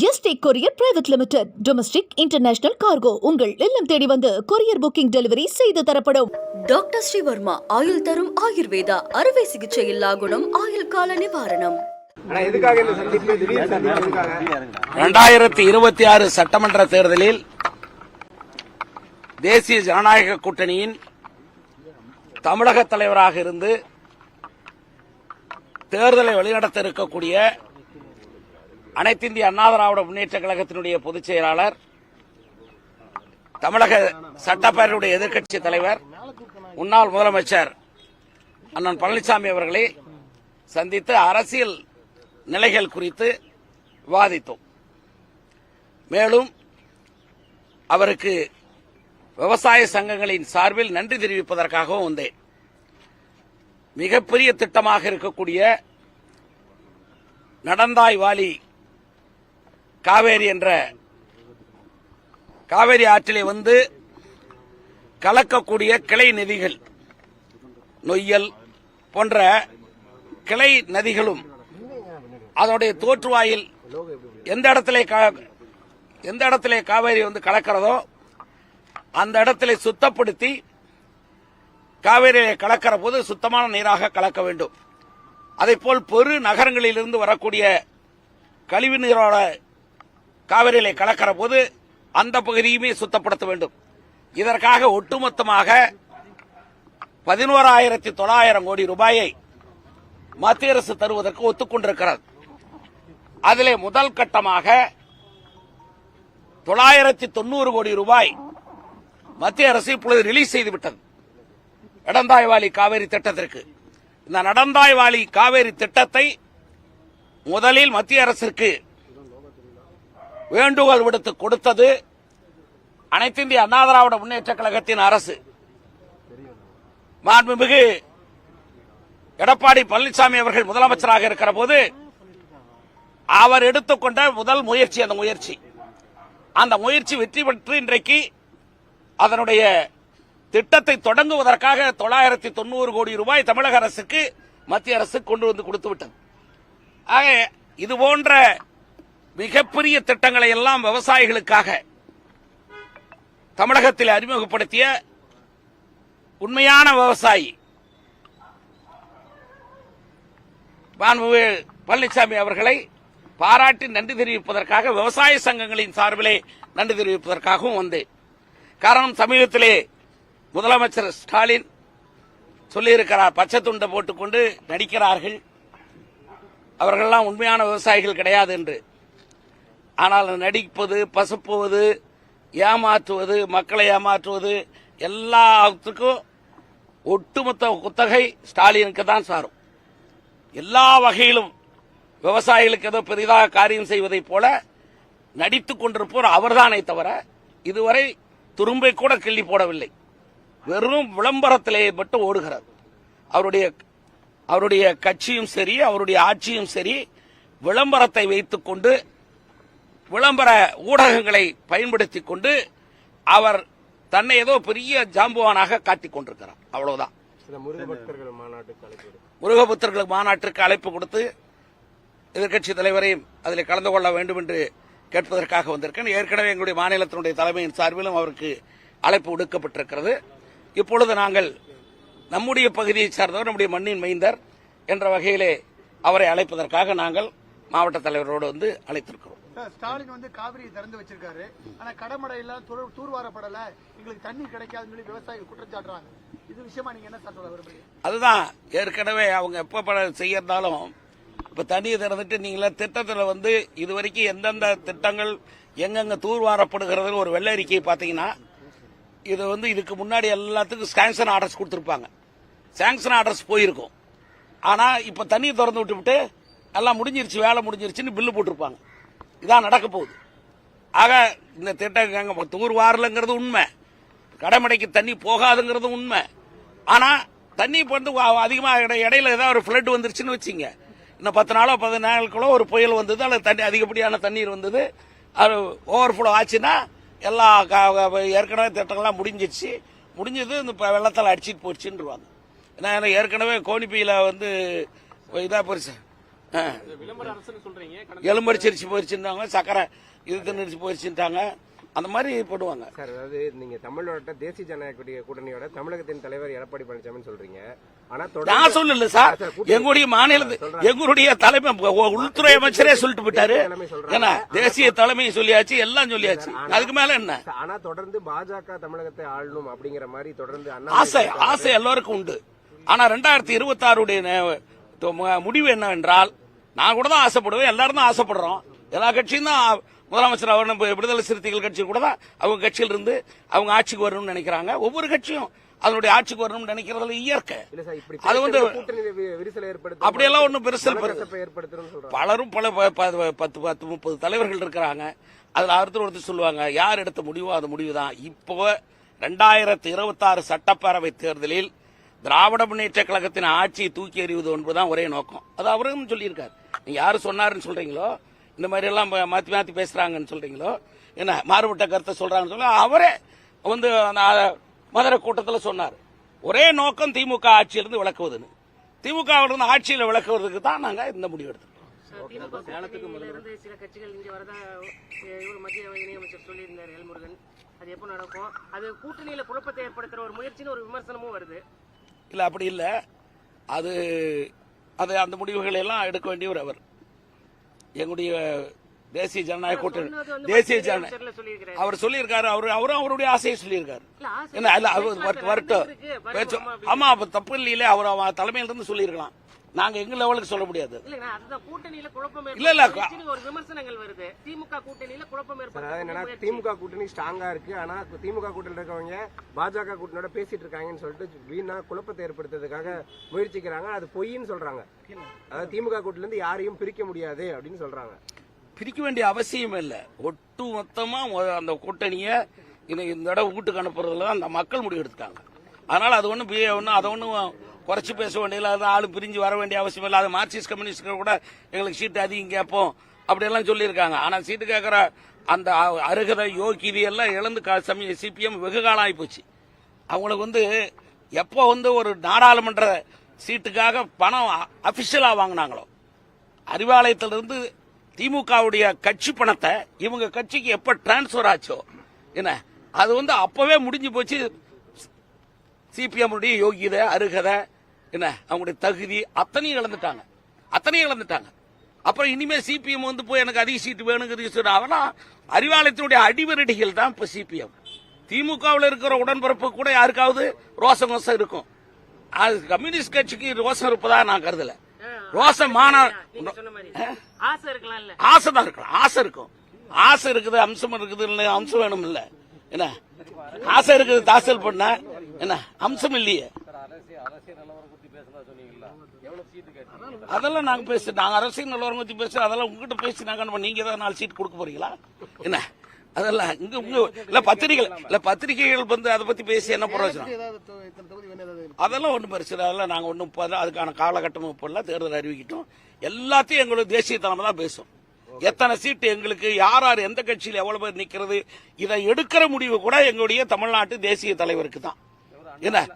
ST courier private limited. Domestic international cargo உங்கள் இல்லம் தேடி வந்து கொரியர் புக்கிங் டெலிவரி செய்து தரப்படும். டாக்டர் ஸ்ரீவர்மா ஆயுள் தரும் ஆயுர்வேதா அறுவை சிகிச்சை இல்லா குணம் ஆயுள் கால நிவாரணம். இரண்டாயிரத்தி இருபத்தி ஆறு சட்டமன்ற தேர்தலில் தேசிய ஜனநாயக கூட்டணியின் தமிழக தலைவராக இருந்து தேர்தலை வழிநடத்த இருக்கக்கூடிய அனைத்து இந்திய அண்ணா திராவிட முன்னேற்ற கழகத்தினுடைய பொதுச் செயலாளர் தமிழக சட்டப்பேரவையுடைய எதிர்க்கட்சி தலைவர் முன்னாள் முதலமைச்சர் அண்ணன் பழனிசாமி அவர்களை சந்தித்து அரசியல் நிலைகள் குறித்து விவாதித்தோம். மேலும் அவருக்கு விவசாய சங்கங்களின் சார்பில் நன்றி தெரிவிப்பதற்காகவும் வந்தேன். மிகப்பெரிய திட்டமாக இருக்கக்கூடிய நடந்தாய் வாலி காவேரி என்ற காவேரி ஆற்றிலே வந்து கலக்கக்கூடிய கிளை நதிகள் நொய்யல் போன்ற கிளை நதிகளும் அதனுடைய தோற்றுவாயில் எந்த இடத்திலே எந்த இடத்திலே காவேரி வந்து கலக்கிறதோ அந்த இடத்திலே சுத்தப்படுத்தி காவேரியை கலக்கிற போது சுத்தமான நீராக கலக்க வேண்டும். அதேபோல் பெரு நகரங்களிலிருந்து வரக்கூடிய கழிவு நீரோட காவிரியிலே கலக்கிற போது அந்த பகுதியுமே சுத்தப்படுத்த வேண்டும். இதற்காக ஒட்டுமொத்தமாக பதினோராயிரத்தி தொள்ளாயிரம் கோடி ரூபாயை மத்திய அரசு தருவதற்கு ஒத்துக்கொண்டிருக்கிறது. அதிலே முதல் கட்டமாக தொள்ளாயிரத்தி தொண்ணூறு கோடி ரூபாய் மத்திய அரசு இப்பொழுது ரிலீஸ் செய்துவிட்டது. நடந்தாய்வாலி காவேரி திட்டத்திற்கு. இந்த நடந்தாய்வாலி காவேரி திட்டத்தை முதலில் மத்திய அரசிற்கு வேண்டுகோள் விடுத்து கொடுத்தது அனைத்து இந்திய அண்ணா திராவிட முன்னேற்ற கழகத்தின் அரசு. மாண்புமிகு எடப்பாடி பழனிசாமி அவர்கள் முதலமைச்சராக இருக்கிற போது அவர் எடுத்துக்கொண்ட முதல் முயற்சி அந்த முயற்சி. அந்த முயற்சி வெற்றி பெற்று இன்றைக்கு அதனுடைய திட்டத்தை தொடங்குவதற்காக தொள்ளாயிரத்தி தொண்ணூறு கோடி ரூபாய் தமிழக அரசுக்கு மத்திய அரசு கொண்டு வந்து கொடுத்து விட்டது ஆக இது போன்ற மிகப்பெரிய திட்டங்களை எல்லாம் விவசாயிகளுக்காக தமிழகத்தில் அறிமுகப்படுத்திய உண்மையான விவசாயி மாண்புமிகு பழனிசாமி அவர்களை பாராட்டி நன்றி தெரிவிப்பதற்காக விவசாய சங்கங்களின் சார்பிலே நன்றி தெரிவிப்பதற்காகவும் வந்தேன். காரணம் சமீபத்திலே முதலமைச்சர் ஸ்டாலின் சொல்லியிருக்கிறார் பச்சை துண்டை போட்டுக்கொண்டு நடிக்கிறார்கள். அவர்களெல்லாம் உண்மையான விவசாயிகள் கிடையாது என்று. ஆனால் நடிப்பது பசுப்புவது ஏமாற்றுவது மக்களை ஏமாற்றுவது எல்லாத்துக்கும் ஒட்டுமொத்த குத்தகை ஸ்டாலினுக்கு தான் சாரும். எல்லா வகையிலும் விவசாயிகளுக்கு ஏதோ பெரிதாக காரியம் செய்வதைப் போல நடித்து கொண்டிருப்போர் அவர்தானே தவிர இதுவரை துரும்பை கூட கிள்ளி போடவில்லை. வெறும் விளம்பரத்திலே மட்டும் ஓடுகிறது அவருடைய அவருடைய கட்சியும் சரி அவருடைய ஆட்சியும் சரி விளம்பரத்தை வைத்துக்கொண்டு விளம்பர ஊடகங்களை பயன்படுத்திக் கொண்டு அவர் தன்னை ஏதோ பெரிய ஜாம்புவானாக காட்டிக் கொண்டிருக்கிறார். அவ்வளவுதான். முருகபுத்தர்களுக்கு மாநாட்டிற்கு அழைப்பு கொடுத்து எதிர்க்கட்சி தலைவரையும் அதில் கலந்து கொள்ள வேண்டும் என்று கேட்பதற்காக வந்திருக்கேன். ஏற்கனவே எங்களுடைய மாநிலத்தினுடைய தலைமையின் சார்பிலும் அவருக்கு அழைப்பு விடுக்கப்பட்டிருக்கிறது. இப்பொழுது நாங்கள் நம்முடைய பகுதியை சார்ந்தவர் நம்முடைய மண்ணின் மைந்தர் என்ற வகையிலே அவரை அழைப்பதற்காக நாங்கள் மாவட்ட தலைவரோடு வந்து அழைத்திருக்கிறோம். ஸ்டாலின் வந்து காவிரியை திறந்து வச்சிருக்காரு. ஆனா கடமடை எல்லாம் தூர்வாரப்படல. எங்களுக்கு தண்ணி கிடைக்காதுன்னு சொல்லி விவசாயிகள் குற்றம் சாட்டுறாங்க இது விஷயமா நீங்க என்ன சார் சொல்ல விரும்புறீங்க? அதுதான் ஏற்கனவே அவங்க எப்ப பல செய்யறதாலும் இப்ப தண்ணியை திறந்துட்டு நீங்கள திட்டத்துல வந்து இதுவரைக்கும் எந்தெந்த திட்டங்கள் எங்கெங்க தூர்வாரப்படுகிறதுன்னு ஒரு வெள்ள அறிக்கையை பாத்தீங்கன்னா இது வந்து இதுக்கு முன்னாடி எல்லாத்துக்கும் சாங்ஷன் ஆர்டர்ஸ் கொடுத்துருப்பாங்க. சாங்ஷன் ஆர்டர்ஸ் போயிருக்கும். ஆனால் இப்போ தண்ணியை திறந்து விட்டுவிட்டு எல்லாம் முடிஞ்சிருச்சு வேலை முடிஞ்சிருச்சுன்னு பில்லு போட்டிருப்பாங்க. இதான் நடக்க போகுது. ஆக இந்த திட்டம் எங்க தூர் வாரலங்கிறது உண்மை. கடமடைக்கு தண்ணி போகாதுங்கிறது உண்மை. ஆனா தண்ணி இப்போ வந்து அதிகமாக இடையில ஏதாவது ஒரு ஃப்ளட் வந்துருச்சுன்னு வச்சுங்க. இன்னும் பத்து நாளோ பதினஞ்சு நாளுக்குள்ள ஒரு புயல் வந்தது அல்லது தண்ணி அதிகப்படியான தண்ணீர் வந்தது அது ஓவர்ஃப்ளோ ஆச்சுன்னா எல்லா க- ஏற்கனவே திட்டங்கள்லாம் முடிஞ்சிருச்சு. முடிஞ்சது இந்த ப- வெள்ளத்தால் அடிச்சிட்டு போச்சுன்றுவாங்க. ஏன்னா ஏற்கனவே கோணிப்பியில் வந்து இதாக போச்சு. ஆ. எலும்படிச்சிருச்சு போயிருச்சுட்டாங்க சக்கரை இது தின்னுச்சு போயிருச்சுட்டாங்க அந்த மாதிரி போடுவாங்க. சார் அதாவது நீங்க தமிழோட தேசிய ஜனநாயக கூட்டணி- கூட்டணியோட தமிழகத்தின் தலைவர் எடப்பாடி பழனிசாமி சொல்றீங்க. ஆனா நான் சொல்லல சார். எங்களுடைய மாநில எங்களுடைய தலைமை உள்துறை அமைச்சரே சொல்லிட்டு போயிட்டாரு. ஏன்னா தேசிய தலைமை சொல்லியாச்சு எல்லாம் சொல்லியாச்சு. அதுக்கு மேல என்ன? ஆனா தொடர்ந்து பாஜக தமிழகத்தை ஆளணும் அப்படிங்கிற மாதிரி தொடர்ந்து ஆசை ஆசை எல்லாருக்கும் உண்டு. ஆனா ரெண்டாயிரத்தி இருபத்தி ஆறுடைய முடிவு என்னவென்றால் நான் கூட தான் ஆசைப்படுவேன் எல்லாரும் தான் ஆசைப்படுறோம். எல்லா கட்சியும் தான் முதலமைச்சர் அவர் விடுதலை சிறுத்தைகள் கட்சி கூட தான் அவங்க கட்சியில இருந்து அவங்க ஆட்சிக்கு வரணும்னு நினைக்கிறாங்க. ஒவ்வொரு கட்சியும் அதனுடைய ஆட்சிக்கு வரணும்னு நினைக்கிறதுல இயற்கை. அது வந்து அப்படியெல்லாம் ஒண்ணும் விரிசல் பெரு- மனக்கசப்பை ஏற்படுத்தும்னு சொல்றாங்க. பலரும் பல பத்து பத்து முப்பது தலைவர்கள் இருக்கிறாங்க. அதுல ஒருத்தர் ஒருத்தர் சொல்லுவாங்க யார் எடுத்த முடிவோ அது முடிவு தான் இப்போ ரெண்டாயிரத்தி இருபத்தி ஆறு சட்டப்பேரவை தேர்தலில் திராவிட முன்னேற்ற கழகத்தின் ஆட்சியை தூக்கி எறிவது என்பதுதான் ஒரே நோக்கம். அது அவரும் சொல்லியிருக்காரு. யாரு சொன்னாருன்னு சொல்றீங்களோ? இந்த மாதிரி எல்லாம் மாத்தி மாத்தி பேசுறாங்கன்னு சொல்றீங்களோ? என்ன மாறுபட்ட கருத்தை சொல்றாங்கன்னு சொல்ல அவரே வந்து அந்த மதுரை கூட்டத்தில் சொன்னார். ஒரே நோக்கம் திமுக ஆட்சியிலிருந்து விளக்குவதுன்னு. திமுக இருந்து ஆட்சியில் விளக்குவதற்கு தான் நாங்க இந்த முடிவு எடுத்தோம் சில கட்சிகள் இங்க வரதா இவர் மத்திய இணையமைச்சர் சொல்லியிருந்தார் எல்முருகன் அது எப்போ நடக்கும்? அது கூட்டணியில குழப்பத்தை ஏற்படுத்துற ஒரு முயற்சின்னு ஒரு விமர்சனமும் வருது. இல்ல அப்படி இல்ல. அது அது அந்த முடிவுகளை எல்லாம் எடுக்க வேண்டியவர் அவர் எங்களுடைய தேசிய ஜனநாயக கூட்டணி தேசிய ஜனநாயக. அவர் சொல்லியிருக்காரு அவர் அவரும் அவருடைய ஆசையை சொல்லியிருக்காரு என்ன அவர். ஆமா அப்ப தப்பு இல்லையில அவர் அவன் தலைமையில இருந்து சொல்லியிருக்கலாம் நாங்க எங்க லெவலுக்கு சொல்ல முடியாது. இல்ல, இல்ல, விமர்சனங்கள் வருது. திமுக கூட்டணியில குழப்பம் என்னன்னா. திமுக கூட்டணி ஸ்ட்ராங்கா இருக்கு. ஆனா திமுக கூட்டணியில் இருக்கவங்க பாஜக கூட்டணியோட பேசிட்டு இருக்காங்கன்னு சொல்லிட்டு வீணா குழப்பத்தை ஏற்படுத்துறதுக்காக முயற்சிக்கிறாங்க. அது பொய்ன்னு சொல்றாங்க. அதாவது திமுக கூட்டணில இருந்து யாரையும் பிரிக்க முடியாது அப்படின்னு சொல்றாங்க. பிரிக்க வேண்டிய அவசியம் இல்லை. ஒட்டு மொத்தமா அந்த கூட்டணியை இந்த இந்த தடவை வீட்டுக்கு அனுப்புறதுல தான் அந்த மக்கள் முடிவு எடுத்துட்டாங்க அதனால அது ஒன்றும் ஒன்றும் அதை ஒன்றும் குறைச்சி பேச வேண்டியதில்லை. அதான் ஆளு பிரிஞ்சு வர வேண்டிய அவசியம் இல்லை. அது மார்க்சிஸ்ட் கம்யூனிஸ்ட் கூட எங்களுக்கு சீட்டு அதிகம் கேட்போம். அப்படியெல்லாம் சொல்லியிருக்காங்க. ஆனால் சீட்டு கேட்குற அந்த அ- அருகதை யோகிதி எல்லாம் இழந்து சிபிஎம் வெகு காலம் ஆகிப்போச்சு அவங்களுக்கு வந்து எப்போ வந்து ஒரு நாடாளுமன்ற சீட்டுக்காக பணம் அஃபிஷியலாக வாங்கினாங்களோ அறிவாலயத்திலிருந்து திமுகவுடைய கட்சி பணத்தை இவங்க கட்சிக்கு எப்போ டிரான்ஸ்ஃபர் ஆச்சோ என்ன அது வந்து அப்போவே முடிஞ்சு போச்சு. சிபிஎம் யோகிதை அருகதை என்ன? அவங்களுடைய தகுதி அத்தனையும் இழந்துட்டாங்க. அத்தனையும் இழந்துட்டாங்க. அப்புறம் இனிமே சிபிஎம் வந்து போய் எனக்கு அதிக சீட்டு வேணுங்கிறது சொன்னா அவனா அறிவாலயத்தினுடைய அடிவரடிகள் தான் இப்ப சிபிஎம் திமுகவில் இருக்கிற உடன்பிறப்பு கூட யாருக்காவது ரோசம் ரோசம் இருக்கும். அது கம்யூனிஸ்ட் கட்சிக்கு ரோசம் இருப்பதா நான் கருதல. ரோசம் மாதிரி. ஆசை தான் இருக்கலாம் ஆசை இருக்கும். ஆசை இருக்குது அம்சம் இருக்குது அம்சம் வேணும் இல்ல என்ன? ஆசை இருக்குது தாசல் பண்ண. என்ன? அம்சம் இல்லையே. அதெல்லாம் நாங்க பேச நாங்க அரசியல் நிலவரம் பத்தி பேச அதெல்லாம் உங்ககிட்ட பேசி நாங்க நீங்கள் நீங்க ஏதாவது நாலு சீட் கொடுக்க போறீங்களா? என்ன? அதெல்லாம் இங்க உங்க இல்ல பத்திரிகைகள் இல்ல பத்திரிகைகள் வந்து அதை பத்தி பேசி என்ன பிரயோஜனம் அதெல்லாம் ஒன்றும் பிரச்சனை இல்லை. அதெல்லாம் நாங்கள் ஒன்றும் அதுக்கான காலகட்டமும் இப்போ இல்லை தேர்தல் அறிவிக்கிட்டோம். எல்லாத்தையும் எங்களுக்கு தேசிய தலைமை தான் பேசும். எத்தனை சீட்டு எங்களுக்கு யார் யார் எந்த கட்சியில் எவ்வளவு பேர் நிற்கிறது இதை எடுக்கிற முடிவு கூட எங்களுடைய தமிழ்நாட்டு தேசிய தலைவருக்கு தான். என்ன?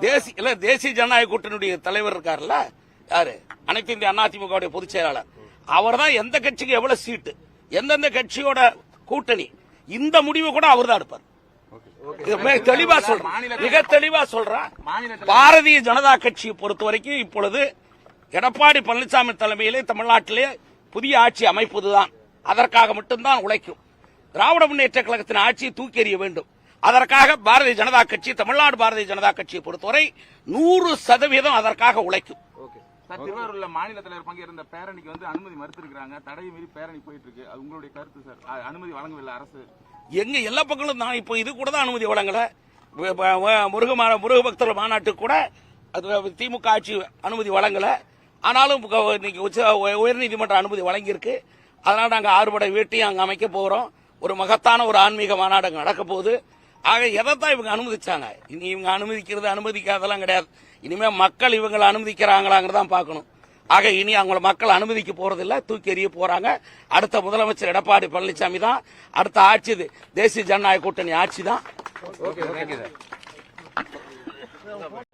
தேசிய இல்ல தேசிய ஜனநாயக கூட்டணியுடைய தலைவர் இருக்காருல்ல யாரு? அனைத்து இந்திய அண்ணா பொதுச் செயலாளர். அவர் தான் எந்த கட்சிக்கு எவ்வளவு சீட்டு? எந்தெந்த கட்சியோட கூட்டணி? இந்த முடிவு கூட அவர் தான் எடுப்பார். இது தெளிவா சொல்றேன். மிக தெளிவா சொல்றேன். பாரதிய ஜனதா கட்சியை பொறுத்த வரைக்கும் இப்பொழுது எடப்பாடி பழனிசாமி தலைமையிலே தமிழ்நாட்டிலே புதிய ஆட்சி அமைப்பதுதான். அதற்காக மட்டும்தான் உழைக்கும். திராவிட முன்னேற்ற கழகத்தின் ஆட்சியை தூக்கி எறிய வேண்டும். அதற்காக பாரதிய ஜனதா கட்சி தமிழ்நாடு பாரதிய ஜனதா கட்சியை பொறுத்தவரை நூறு சதவீதம் அதற்காக உழைக்கும். திருவாரூர்ல மாநில தலைவர் பங்கேற்ற பேரணிக்கு வந்து அனுமதி மறுத்திருக்காங்க தடையை மீறி பேரணி போயிட்டு இருக்கு அது உங்களுடைய கருத்து சார். அனுமதி வழங்கவில்லை அரசு. எங்க எல்லா பக்கங்களும் தான் இப்போ இது கூட தான் அனுமதி வழங்கல. முருக முருக பக்தர் மாநாட்டுக்கு கூட அது திமுக ஆட்சி அனுமதி வழங்கல. ஆனாலும் இன்னைக்கு உச்ச உயர்நீதிமன்ற அனுமதி வழங்கியிருக்கு. அதனால நாங்க ஆறுபடை வேட்டியும் அங்க அமைக்க போறோம். ஒரு மகத்தான ஒரு ஆன்மீக மாநாடு அங்க நடக்க போகுது. ஆக எதைத்தான் இவங்க அனுமதிச்சாங்க? இனி இவங்க அனுமதிக்கிறது அனுமதிக்காதெல்லாம் கிடையாது. இனிமே மக்கள் இவங்களை அனுமதிக்கிறாங்களாங்கிறதான் பார்க்கணும். ஆக இனி அவங்கள மக்கள் அனுமதிக்க போறதில்ல. தூக்கி எறிய போறாங்க. அடுத்த முதலமைச்சர் எடப்பாடி பழனிசாமி தான். அடுத்த ஆட்சி இது. தேசிய ஜனநாயக கூட்டணி ஆட்சி தான். Okay